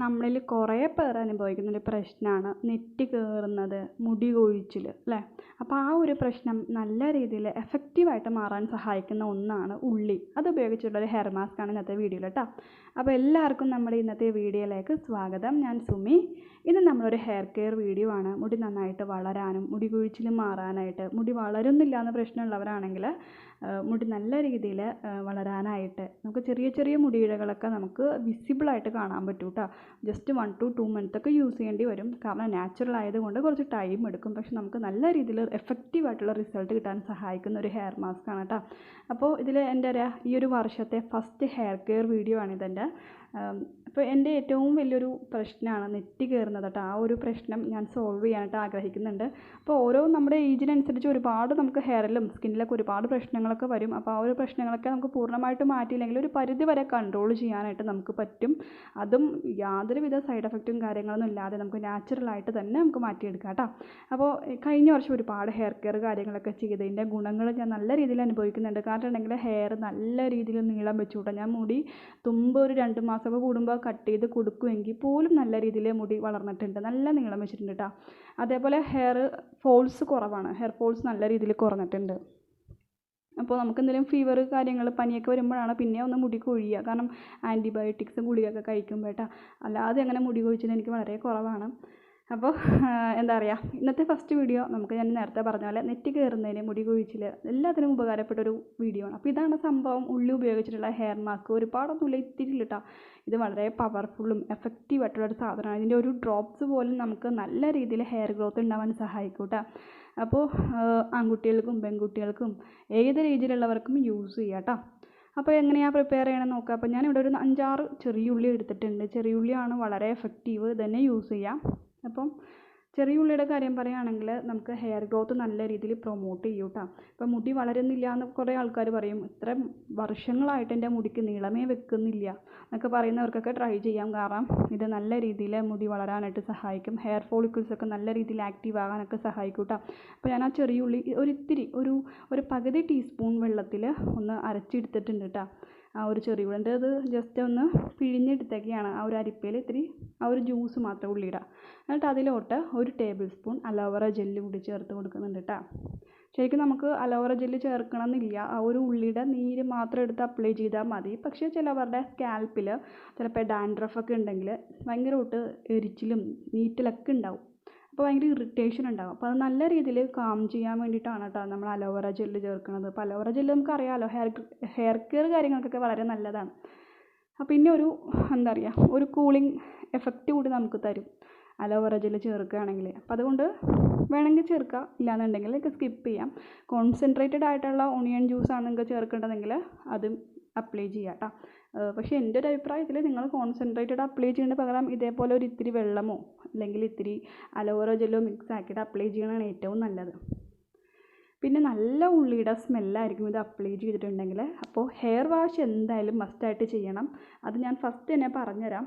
നമ്മളിൽ കുറേ പേർ അനുഭവിക്കുന്ന ഒരു പ്രശ്നമാണ് നെറ്റി കയറുന്നത് മുടി കൊഴിച്ചിൽ അല്ലേ? അപ്പോൾ ആ ഒരു പ്രശ്നം നല്ല രീതിയിൽ എഫക്റ്റീവായിട്ട് മാറാൻ സഹായിക്കുന്ന ഒന്നാണ് ഉള്ളി. അത് ഉപയോഗിച്ചിട്ടുള്ള ഒരു ഹെയർ മാസ്ക് ആണ് ഇന്നത്തെ വീഡിയോയിൽ കേട്ടോ. അപ്പോൾ എല്ലാവർക്കും നമ്മുടെ ഇന്നത്തെ വീഡിയോയിലേക്ക് സ്വാഗതം. ഞാൻ സുമി. ഇന്ന് നമ്മളൊരു ഹെയർ കെയർ വീഡിയോ ആണ്. മുടി നന്നായിട്ട് വളരാനും മുടി കൊഴിച്ചിൽ മാറാനായിട്ട് മുടി വളരുന്നില്ല എന്ന പ്രശ്നമുള്ളവരാണെങ്കിൽ മുടി നല്ല രീതിയിൽ വളരാനായിട്ട് നമുക്ക് ചെറിയ ചെറിയ മുടിയിഴകളൊക്കെ നമുക്ക് വിസിബിളായിട്ട് കാണാൻ പറ്റും കേട്ടോ just one two two month ഒക്കെ യൂസ് ചെയ്യേണ്ടി വരും. കാരണം നാച്ചുറൽ ആയതുകൊണ്ട് കുറച്ച് ടൈം എടുക്കും. പക്ഷെ നമുക്ക് നല്ല രീതിയിൽ എഫക്റ്റീവ് ആയിട്ടുള്ള റിസൾട്ട് കിട്ടാൻ സഹായിക്കുന്ന ഒരു ഹെയർ മാസ്ക് ആണ് കേട്ടോ അപ്പോൾ ഇതിൽ എന്റെ ഈ ഒരു വർഷത്തെ ഫസ്റ്റ് ഹെയർ കെയർ വീഡിയോ ആണ് ഇതെന്റെ. അപ്പോൾ എന്റെ ഏറ്റവും വലിയൊരു പ്രശ്നമാണ് നെറ്റ് കയറുന്നത് കേട്ടോ. ആ ഒരു പ്രശ്നം ഞാൻ സോൾവ് ചെയ്യാനായിട്ട് ആഗ്രഹിക്കുന്നുണ്ട്. അപ്പോൾ ഓരോ നമ്മുടെ ഏജിനനുസരിച്ച് ഒരുപാട് നമുക്ക് ഹെയറിലും സ്കിന്നിലൊക്കെ ഒരുപാട് പ്രശ്നങ്ങളൊക്കെ വരും. അപ്പോൾ ആ ഒരു പ്രശ്നങ്ങളൊക്കെ നമുക്ക് പൂർണമായിട്ട് മാറ്റിയില്ലെങ്കിൽ ഒരു പരിധി വരെ കൺട്രോൾ ചെയ്യാനായിട്ട് നമുക്ക് പറ്റും. അതും യാതൊരുവിധ സൈഡ് എഫക്റ്റും കാര്യങ്ങളൊന്നും ഇല്ലാതെ നമുക്ക് നാച്ചുറലായിട്ട് തന്നെ നമുക്ക് മാറ്റിയെടുക്കാം കേട്ടോ. അപ്പോൾ കഴിഞ്ഞ വർഷം ഒരുപാട് ഹെയർ കെയർ കാര്യങ്ങളൊക്കെ ചെയ്തതിന്റെ ഗുണങ്ങൾ ഞാൻ നല്ല രീതിയിൽ അനുഭവിക്കുന്നുണ്ട്. കാരണം ഉണ്ടെങ്കിൽ ഹെയർ നല്ല രീതിയിൽ നീളം വെച്ചു കൂട്ടാം ഞാൻ മുടി തുമ്പ് ഒരു രണ്ട് മാസമൊക്കെ കൂടുമ്പോൾ കട്ട് ചെയ്ത് കൊടുക്കുമെങ്കിൽ പോലും നല്ല രീതിയിൽ മുടി വളർന്നിട്ടുണ്ട്. നല്ല നീളം വെച്ചിട്ടുണ്ട് കേട്ടോ അതേപോലെ ഹെയർ ഫോൾസ് കുറവാണ്. ഹെയർ ഫോൾസ് നല്ല രീതിയിൽ കുറഞ്ഞിട്ടുണ്ട്. അപ്പോൾ നമുക്ക് എന്തെങ്കിലും ഫീവർ കാര്യങ്ങൾ പനിയൊക്കെ വരുമ്പോഴാണ് പിന്നെ ഒന്ന് മുടി കൊഴിയുക. കാരണം ആന്റിബയോട്ടിക്സ് ഗുളികയൊക്കെ കഴിക്കുമ്പോൾ കേട്ടോ അല്ലാതെ അങ്ങനെ മുടി കൊഴിച്ചിൽ എനിക്ക് വളരെ കുറവാണ്. അപ്പോൾ എന്താ പറയുക ഇന്നത്തെ ഫസ്റ്റ് വീഡിയോ നമുക്ക് ഞാൻ നേരത്തെ പറഞ്ഞ പോലെ നെറ്റ് കയറുന്നതിന് മുടി കുഴിച്ചിൽ എല്ലാത്തിനും ഉപകാരപ്പെട്ട ഒരു വീഡിയോ ആണ്. അപ്പോൾ ഇതാണ് സംഭവം ഉള്ളി ഉപയോഗിച്ചിട്ടുള്ള ഹെയർ മാസ്ക് ഒരുപാടൊന്നുമില്ല ഇത്തിരി കേട്ടോ ഇത് വളരെ പവർഫുള്ളും എഫക്റ്റീവ് ആയിട്ടുള്ള ഒരു സാധനമാണ്. ഇതിന്റെ ഒരു ഡ്രോപ്സ് പോലും നമുക്ക് നല്ല രീതിയിൽ ഹെയർ ഗ്രോത്ത് ഉണ്ടാവാൻ സഹായിക്കും കേട്ടോ അപ്പോൾ ആൺകുട്ടികൾക്കും പെൺകുട്ടികൾക്കും ഏത് രീതിയിലുള്ളവർക്കും യൂസ് ചെയ്യാം കേട്ടോ അപ്പോൾ എങ്ങനെയാണ് പ്രിപ്പയർ ചെയ്യണമെന്ന് നോക്കുക അപ്പോൾ ഞാനിവിടെ ഒരു അഞ്ചാറ് ചെറിയ ഉള്ളി എടുത്തിട്ടുണ്ട്. ചെറിയ ഉള്ളിയാണ് വളരെ എഫക്റ്റീവ് തന്നെ യൂസ് ചെയ്യാം. അപ്പം ചെറിയ ഉള്ളിയുടെ കാര്യം പറയുകയാണെങ്കിൽ നമുക്ക് ഹെയർ ഗ്രോത്ത് നല്ല രീതിയിൽ പ്രൊമോട്ട് ചെയ്യും കേട്ടോ ഇപ്പം മുടി വളരുന്നില്ല എന്ന് കുറേ ആൾക്കാർ പറയും ഇത്ര വർഷങ്ങളായിട്ട് എന്റെ മുടിക്ക് നീളമേ വെക്കുന്നില്ല എന്നൊക്കെ പറയുന്നവർക്കൊക്കെ ട്രൈ ചെയ്യാം. കാരണം ഇത് നല്ല രീതിയിൽ മുടി വളരാനായിട്ട് സഹായിക്കും ഹെയർ ഫോളിക്കിൾസൊക്കെ നല്ല രീതിയിൽ ആക്റ്റീവ് ആകാനൊക്കെ സഹായിക്കും കേട്ടോ അപ്പോൾ ഞാൻ ആ ചെറിയ ഉള്ളി ഒരിത്തിരി ഒരു ഒരു പകുതി ടീസ്പൂൺ വെള്ളത്തിൽ ഒന്ന് അരച്ചെടുത്തിട്ടുണ്ട് കേട്ടോ ആ ഒരു ചെറിയ ഉള്ളിന്റെ അത് ജസ്റ്റ് ഒന്ന് പിഴിഞ്ഞെടുത്തേക്കാണ്. ആ ഒരു അരിപ്പയിൽ ഇത്തിരി ആ ഒരു ജ്യൂസ് മാത്രം ഉള്ളിയുടെ എന്നിട്ട് അതിലോട്ട് ഒരു ടേബിൾ സ്പൂൺ അലോവറ ജെല്ല് കൂടി ചേർത്ത് കൊടുക്കുന്നുണ്ട് കേട്ടോ ശരിക്കും നമുക്ക് അലോവറ ജെല്ല് ചേർക്കണം എന്നില്ല ആ ഒരു ഉള്ളിയുടെ നീര് മാത്രം എടുത്ത് അപ്ലൈ ചെയ്താൽ മതി. പക്ഷേ ചിലവരുടെ സ്കാൽപ്പിൽ ചിലപ്പോൾ ഡാൻഡ്രഫ് ഒക്കെ ഉണ്ടെങ്കിൽ ഭയങ്കരമായിട്ട് എരിച്ചിലും നീറ്റലൊക്കെ ഉണ്ടാവും. അപ്പോൾ ഭയങ്കര ഇറിറ്റേഷൻ ഉണ്ടാകും അപ്പോൾ അത് നല്ല രീതിയിൽ കാം ചെയ്യാൻ വേണ്ടിയിട്ടാണ് കേട്ടോ നമ്മൾ അലോവേറ ജെല്ല് ചേർക്കുന്നത്. അപ്പോൾ അലോവേറ ജെല്ല് നമുക്ക് അറിയാമല്ലോ ഹെയർ ഹെയർ കെയർ കാര്യങ്ങൾക്കൊക്കെ വളരെ നല്ലതാണ്. അപ്പോൾ പിന്നെ ഒരു എന്താ പറയുക ഒരു കൂളിംഗ് എഫക്റ്റ് കൂടി നമുക്ക് തരും അലോവേറ ജെല്ല് ചേർക്കുകയാണെങ്കിൽ. അപ്പോൾ അതുകൊണ്ട് വേണമെങ്കിൽ ചേർക്കാം. ഇല്ലാന്നുണ്ടെങ്കിൽ ഒക്കെ സ്കിപ്പ് ചെയ്യാം. കോൺസെൻട്രേറ്റഡ് ആയിട്ടുള്ള ഓണിയൻ ജ്യൂസ് ആണ് നിങ്ങൾക്ക് ചേർക്കേണ്ടതെങ്കിൽ അതും അപ്ലൈ ചെയ്യാം കേട്ടോ. പക്ഷേ എന്റെ ഒരു അഭിപ്രായത്തിൽ നിങ്ങൾ കോൺസെൻട്രേറ്റഡ് അപ്ലൈ ചെയ്യേണ്ട പകരം ഇതേപോലെ ഒരു ഇത്തിരി വെള്ളമോ അല്ലെങ്കിൽ ഇത്തിരി അലോവേറ ജെല്ലോ മിക്സ് ആക്കിയിട്ട് അപ്ലൈ ചെയ്യണതാണ് ഏറ്റവും നല്ലത്. പിന്നെ നല്ല ഉള്ളിയുടെ സ്മെല്ലായിരിക്കും ഇത് അപ്ലൈ ചെയ്തിട്ടുണ്ടെങ്കിൽ. അപ്പോൾ ഹെയർ വാഷ് എന്തായാലും മസ്റ്റായിട്ട് ചെയ്യണം. അത് ഞാൻ ഫസ്റ്റ് തന്നെ പറഞ്ഞുതരാം.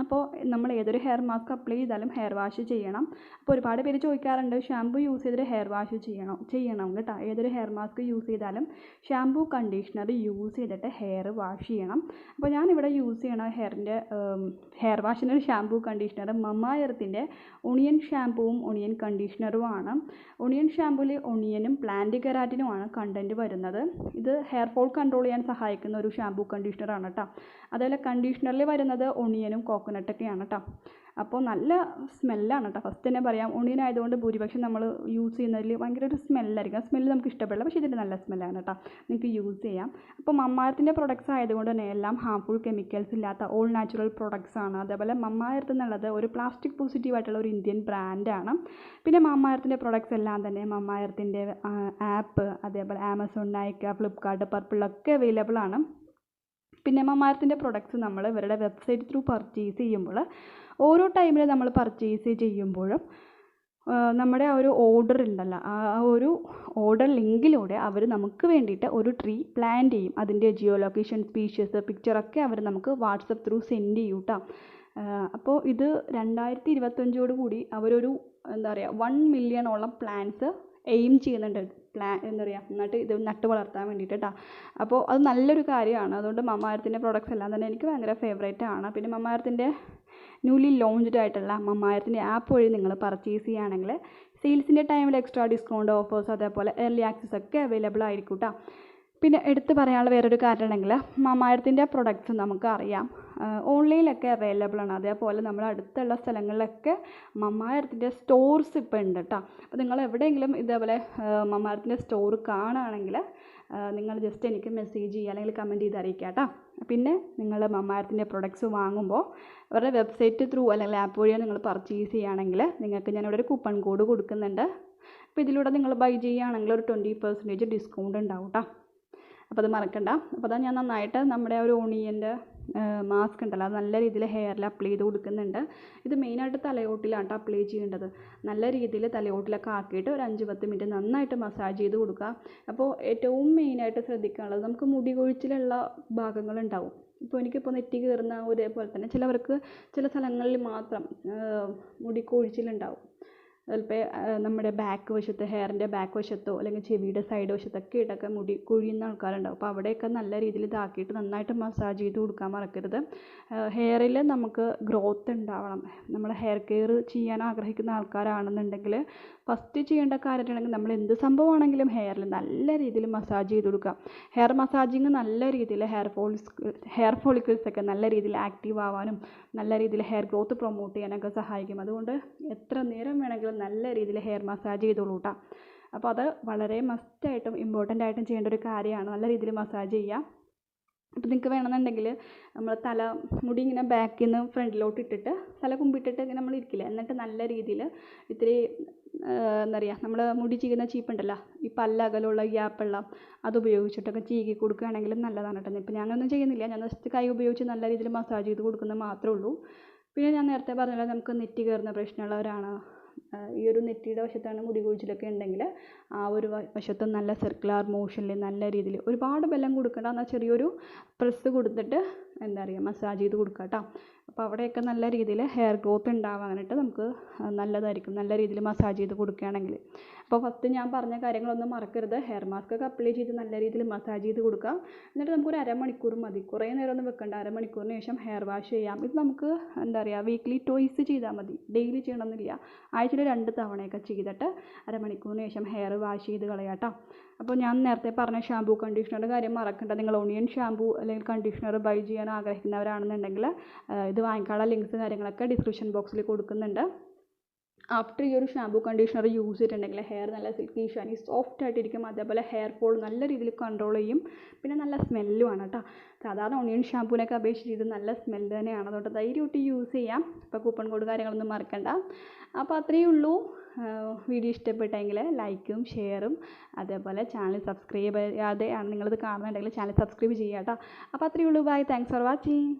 അപ്പോൾ നമ്മൾ ഏതൊരു ഹെയർ മാസ്ക് അപ്ലൈ ചെയ്താലും ഹെയർ വാഷ് ചെയ്യണം. അപ്പോൾ ഒരുപാട് പേര് ചോദിക്കാറുണ്ട് ഷാമ്പു യൂസ് ചെയ്തിട്ട് ഹെയർ വാഷ് ചെയ്യണം ചെയ്യണം കേട്ടോ. ഏതൊരു ഹെയർ മാസ്ക് യൂസ് ചെയ്താലും ഷാമ്പു കണ്ടീഷണർ യൂസ് ചെയ്തിട്ട് ഹെയർ വാഷ് ചെയ്യണം. അപ്പോൾ ഞാനിവിടെ യൂസ് ചെയ്യണ ഹെയറിന്റെ ഹെയർ വാഷിന്റെ ഒരു ഷാമ്പു കണ്ടീഷണർ മമ്മ എർത്തിന്റെ ഒണിയൻ ഷാമ്പുവും ഒണിയൻ കണ്ടീഷണറുമാണ് ഒണിയൻ ഷാമ്പുവിൽ ഒണിയനും പ്ലാന്റ് കെരാറ്റിനുമാണ് കണ്ടന്റ് വരുന്നത്. ഇത് ഹെയർ ഫോൾ കൺട്രോൾ ചെയ്യാൻ സഹായിക്കുന്ന ഒരു ഷാമ്പു കണ്ടീഷണറാണ് കേട്ടോ. അതുപോലെ കണ്ടീഷണറിൽ വരുന്നത് ഒണിയനും കോക്കനട്ടൊക്കെയാണ് കേട്ടോ അപ്പോൾ നല്ല സ്മെല്ലാണ് കേട്ടോ ഫസ്റ്റ് തന്നെ പറയാം ഒണിയൻ ആയതുകൊണ്ട് ഭൂരിപക്ഷം നമ്മൾ യൂസ് ചെയ്യുന്നതിൽ ഭയങ്കര ഒരു സ്മെല്ലായിരിക്കും ആ സ്മെല്ല് നമുക്ക് ഇഷ്ടപ്പെടില്ല പക്ഷേ ഇതിന്റെ നല്ല സ്മെല്ലാണ് കേട്ടോ നിങ്ങൾക്ക് യൂസ് ചെയ്യാം. അപ്പോൾ മമ്മാരത്തിന്റെ പ്രൊഡക്ട്സ് ആയതുകൊണ്ട് തന്നെ എല്ലാം ഹാംഫുൾ കെമിക്കൽസ് ഇല്ലാത്ത ഓൾ നാച്ചുറൽ പ്രൊഡക്ട്സ് ആണ്. അതേപോലെ മമ്മാരത്ത് എന്നുള്ളത് ഒരു പ്ലാസ്റ്റിക് പോസിറ്റീവ് ആയിട്ടുള്ള ഒരു ഇന്ത്യൻ ബ്രാൻഡാണ് പിന്നെ മമ്മാരത്തിന്റെ പ്രൊഡക്ട്സ് എല്ലാം തന്നെ മമ്മാരത്തിന്റെ ആപ്പ് അതേപോലെ ആമസോൺ നൈക്ക ഫ്ലിപ്കാർട്ട് പർപ്പിളൊക്കെ അവൈലബിൾ ആണ്. പിന്നെ മമാരത്തിന്റെ പ്രൊഡക്ട്സ് നമ്മൾ ഇവരുടെ വെബ്സൈറ്റ് ത്രൂ പർച്ചേസ് ചെയ്യുമ്പോൾ ഓരോ ടൈമിൽ നമ്മൾ പർച്ചേസ് ചെയ്യുമ്പോഴും നമ്മുടെ ആ ഒരു ഓർഡർ ഉണ്ടല്ലോ ആ ഒരു ഓർഡർ ലിങ്കിലൂടെ അവർ നമുക്ക് വേണ്ടിയിട്ട് ഒരു ട്രീ പ്ലാൻ ചെയ്യും. അതിന്റെ ജിയോ ലൊക്കേഷൻ സ്പീഷ്യസ് പിക്ചറൊക്കെ അവർ നമുക്ക് വാട്സപ്പ് ത്രൂ സെൻഡ് ചെയ്യും കേട്ടോ അപ്പോൾ ഇത് രണ്ടായിരത്തി ഇരുപത്തഞ്ചോട് കൂടി അവരൊരു എന്താ പറയുക വൺ മില്യണോളം പ്ലാൻസ് എയിം ചെയ്യുന്നുണ്ട്. പ്ലാൻ എന്താ പറയുക നന്നായിട്ട് ഇത് നട്ട് വളർത്താൻ വേണ്ടിയിട്ട് കേട്ടോ അപ്പോൾ അത് നല്ലൊരു കാര്യമാണ്. അതുകൊണ്ട് മമ്മായത്തിന്റെ പ്രോഡക്റ്റ്സ് എല്ലാം തന്നെ എനിക്ക് ഭയങ്കര ഫേവറേറ്റ് ആണ്. പിന്നെ മമ്മായത്തിന്റെ ന്യൂലി ലോഞ്ച്ഡ് ആയിട്ടുള്ള മമ്മായത്തിന്റെ ആപ്പ് വഴി നിങ്ങൾ പർച്ചേസ് ചെയ്യുകയാണെങ്കിൽ സെയിൽസിന്റെ ടൈമിൽ എക്സ്ട്രാ ഡിസ്കൗണ്ട് ഓഫേഴ്സ് അതേപോലെ ഏർലി ആക്സസ് ഒക്കെ അവൈലബിൾ ആയിരിക്കും കേട്ടോ പിന്നെ എടുത്തു പറയാനുള്ള വേറൊരു കാരണമെങ്കിൽ മാമായിരത്തിന്റെ പ്രൊഡക്റ്റ്സ് പ്രൊഡക്ട്സ് നമുക്ക് അറിയാം. ഓൺലൈനിലൊക്കെ അവൈലബിൾ ആണ്. അതേപോലെ നമ്മൾ അടുത്തുള്ള സ്ഥലങ്ങളിലൊക്കെ മമ്മായിരത്തിന്റെ സ്റ്റോർസ് ഇപ്പോൾ ഉണ്ട് കേട്ടോ അപ്പോൾ നിങ്ങൾ എവിടെയെങ്കിലും ഇതേപോലെ മമ്മായിരത്തിന്റെ സ്റ്റോർ കാണുകയാണെങ്കിൽ നിങ്ങൾ ജസ്റ്റ് എനിക്ക് മെസ്സേജ് ചെയ്യുക അല്ലെങ്കിൽ കമന്റ് ചെയ്ത് അറിയിക്കുക കേട്ടോ പിന്നെ നിങ്ങൾ മമ്മായിരത്തിന്റെ പ്രൊഡക്ട്സ് വാങ്ങുമ്പോൾ അവരുടെ വെബ്സൈറ്റ് ത്രൂ അല്ലെങ്കിൽ ആപ്പ് വഴിയോ നിങ്ങൾ പർച്ചേസ് ചെയ്യുകയാണെങ്കിൽ നിങ്ങൾക്ക് ഞാനിവിടെ ഒരു കൂപ്പൺ കോഡ് കൊടുക്കുന്നുണ്ട്. അപ്പോൾ ഇതിലൂടെ നിങ്ങൾ ബൈ ചെയ്യുകയാണെങ്കിൽ ഒരു ട്വന്റി പെർസെന്റേജ് ഡിസ്കൗണ്ട് ഉണ്ടാവും കേട്ടോ അപ്പോൾ അത് മറക്കണ്ട. അപ്പോൾ അതാ ഞാൻ നന്നായിട്ട് നമ്മുടെ ഒരു ഓണിയന്റെ മാസ്ക് ഉണ്ടല്ലോ അത് നല്ല രീതിയിൽ ഹെയറിൽ അപ്ലൈ ചെയ്ത് കൊടുക്കുന്നുണ്ട്. ഇത് മെയിനായിട്ട് തലയോട്ടിലാണ് കേട്ടോ അപ്ലൈ ചെയ്യേണ്ടത്. നല്ല രീതിയിൽ തലയോട്ടിലൊക്കെ ആക്കിയിട്ട് ഒരു അഞ്ച് പത്ത് മിനിറ്റ് നന്നായിട്ട് മസാജ് ചെയ്ത് കൊടുക്കുക. അപ്പോൾ ഏറ്റവും മെയിനായിട്ട് ശ്രദ്ധിക്കാനുള്ളത് നമുക്ക് മുടി കൊഴിച്ചിലുള്ള ഭാഗങ്ങളുണ്ടാവും. ഇപ്പോൾ എനിക്കിപ്പോൾ നെറ്റി കയറുന്ന ഒരേപോലെ തന്നെ ചിലവർക്ക് ചില സ്ഥലങ്ങളിൽ മാത്രം മുടി കൊഴിച്ചിലുണ്ടാവും. ചിലപ്പോൾ നമ്മുടെ ബാക്ക് വശത്ത് ഹെയറിന്റെ ബാക്ക് വശത്തോ അല്ലെങ്കിൽ ചെവിയുടെ സൈഡ് വശത്തൊക്കെ ഇട്ടൊക്കെ മുടി കുഴിയുന്ന ആൾക്കാരുണ്ടാവും. അപ്പോൾ അവിടെയൊക്കെ നല്ല രീതിയിൽ ഇതാക്കിയിട്ട് നന്നായിട്ട് മസാജ് ചെയ്ത് കൊടുക്കാൻ മറക്കരുത്. ഹെയറിൽ നമുക്ക് ഗ്രോത്ത് ഉണ്ടാവണം. നമ്മൾ ഹെയർ കെയർ ചെയ്യാൻ ആഗ്രഹിക്കുന്ന ആൾക്കാരാണെന്നുണ്ടെങ്കിൽ ഫസ്റ്റ് ചെയ്യേണ്ട കാര്യമാണെങ്കിൽ നമ്മൾ എന്ത് സംഭവമാണെങ്കിലും ഹെയറിൽ നല്ല രീതിയിൽ മസാജ് ചെയ്ത് കൊടുക്കുക. ഹെയർ മസാജിങ് നല്ല രീതിയിൽ ഹെയർ ഫോളിസ് ഹെയർ ഫോളിക്കിൾസ് ഒക്കെ നല്ല രീതിയിൽ ആക്റ്റീവ് ആവാനും നല്ല രീതിയിൽ ഹെയർ ഗ്രോത്ത് പ്രൊമോട്ട് ചെയ്യാനൊക്കെ സഹായിക്കും. അതുകൊണ്ട് എത്ര നേരം വേണമെങ്കിലും നല്ല രീതിയിൽ ഹെയർ മസാജ് ചെയ്തോളൂ കേട്ടോ അപ്പോൾ അത് വളരെ മസ്റ്റായിട്ടും ഇമ്പോർട്ടന്റ് ആയിട്ടും ചെയ്യേണ്ട ഒരു കാര്യമാണ്. നല്ല രീതിയിൽ മസാജ് ചെയ്യുക അപ്പോൾ നിങ്ങൾക്ക് വേണമെന്നുണ്ടെങ്കിൽ നമ്മൾ തല മുടി ഇങ്ങനെ ബാക്കിൽ നിന്ന് ഫ്രണ്ടിലോട്ട് ഇട്ടിട്ട് തല കുമ്പിട്ടിട്ട് ഇങ്ങനെ നമ്മൾ ഇരിക്കില്ല? എന്നിട്ട് നല്ല രീതിയിൽ ഇത്തിരി എന്താ പറയുക നമ്മൾ മുടി ചീകുന്ന ചീപ്പുണ്ടല്ലോ ഈ പല്ലകലുള്ള ഗ്യാപ്പുള്ള അത് ഉപയോഗിച്ചിട്ടൊക്കെ ചീകി കൊടുക്കുകയാണെങ്കിലും നല്ലതാണ് കേട്ടോ ഇപ്പം ഞാനൊന്നും ചെയ്യുന്നില്ല. ഞാൻ ജസ്റ്റ് കൈ ഉപയോഗിച്ച് നല്ല രീതിയിൽ മസാജ് ചെയ്ത് കൊടുക്കുന്നത് മാത്രമേ ഉള്ളൂ. പിന്നെ ഞാൻ നേരത്തെ പറഞ്ഞല്ലോ നമുക്ക് നെറ്റി കയറുന്ന പ്രശ്നമുള്ളവരാണ്. ഈ ഒരു നെറ്റിയുടെ വശത്താണ് മുടി കൊഴിച്ചിലൊക്കെ ഉണ്ടെങ്കിൽ ആ ഒരു വശത്ത് നല്ല സർക്കുലർ മോഷനിൽ നല്ല രീതിയിൽ ഒരുപാട് ബലം കൊടുക്കണ്ട എന്നാൽ ചെറിയൊരു പ്രസ് കൊടുത്തിട്ട് എന്താ പറയുക മസാജ് ചെയ്ത് കൊടുക്കുക കേട്ടോ അപ്പോൾ അവിടെയൊക്കെ നല്ല രീതിയിൽ ഹെയർ ഗ്രോത്ത് ഉണ്ടാവാനായിട്ട് നമുക്ക് നല്ലതായിരിക്കും. നല്ല രീതിയിൽ മസാജ് ചെയ്ത് കൊടുക്കുകയാണെങ്കിൽ. അപ്പോൾ ഫസ്റ്റ് ഞാൻ പറഞ്ഞ കാര്യങ്ങളൊന്നും മറക്കരുത്. ഹെയർ മാസ്ക് ഒക്കെ അപ്ലൈ ചെയ്ത് നല്ല രീതിയിൽ മസാജ് ചെയ്ത് കൊടുക്കാം എന്നിട്ട് നമുക്കൊരു അരമണിക്കൂർ മതി. കുറേ നേരം ഒന്നും വെക്കണ്ട. അരമണിക്കൂറിന് ശേഷം ഹെയർ വാഷ് ചെയ്യാം. ഇത് നമുക്ക് എന്താ പറയുക വീക്ക്ലി ടോയ്സ് ചെയ്താൽ മതി. ഡെയിലി ചെയ്യണമെന്നില്ല. ആഴ്ചയിൽ രണ്ട് തവണയൊക്കെ ചെയ്തിട്ട് അരമണിക്കൂറിന് ശേഷം ഹെയർ വാഷ് ചെയ്ത് കളയാം കേട്ടോ അപ്പോൾ ഞാൻ നേരത്തെ പറഞ്ഞ ഷാമ്പൂ കണ്ടീഷണറുടെ കാര്യം മറക്കണ്ട. നിങ്ങൾ ഒണിയൻ ഷാമ്പൂ അല്ലെങ്കിൽ കണ്ടീഷണർ ബൈ ചെയ്യാൻ ആഗ്രഹിക്കുന്നവരാണെന്നുണ്ടെങ്കിൽ ഇത് വാങ്ങിക്കാനുള്ള ലിങ്ക്സ് കാര്യങ്ങളൊക്കെ ഡിസ്ക്രിപ്ഷൻ ബോക്സിൽ കൊടുക്കുന്നുണ്ട്. ആഫ്റ്റർ ഈ ഒരു ഷാമ്പൂ കണ്ടീഷണർ യൂസ് ചെയ്തിട്ടുണ്ടെങ്കിൽ ഹെയർ നല്ല സിൽക്കി ഷൈനി സോഫ്റ്റ് ആയിട്ടിരിക്കും. അതേപോലെ ഹെയർ ഫോൾ നല്ല രീതിയിൽ കൺട്രോൾ ചെയ്യും. പിന്നെ നല്ല സ്മെല്ലും ആണ് കേട്ടോ സാധാരണ ഓണിയൻ ഷാമ്പൂവിനൊക്കെ അപേക്ഷിച്ച് ഇത് നല്ല സ്മെല്ല് തന്നെയാണ്. അതുകൊണ്ട് ധൈര്യമായിട്ട് യൂസ് ചെയ്യാം. അപ്പോൾ കൂപ്പൺ കോഡ് കാര്യങ്ങളൊന്നും മറക്കണ്ട. അപ്പോൾ അത്രയേ ഉള്ളൂ. വീഡിയോ ഇഷ്ടപ്പെട്ടെങ്കിൽ ലൈക്കും ഷെയറും അതേപോലെ ചാനൽ സബ്സ്ക്രൈബ് ചെയ്യാതെയാണ് നിങ്ങളിത് കാണുന്നുണ്ടെങ്കിൽ ചാനൽ സബ്സ്ക്രൈബ് ചെയ്യാം കേട്ടോ അപ്പോൾ അത്രയേ ഉള്ളൂ. Bye thanks for watching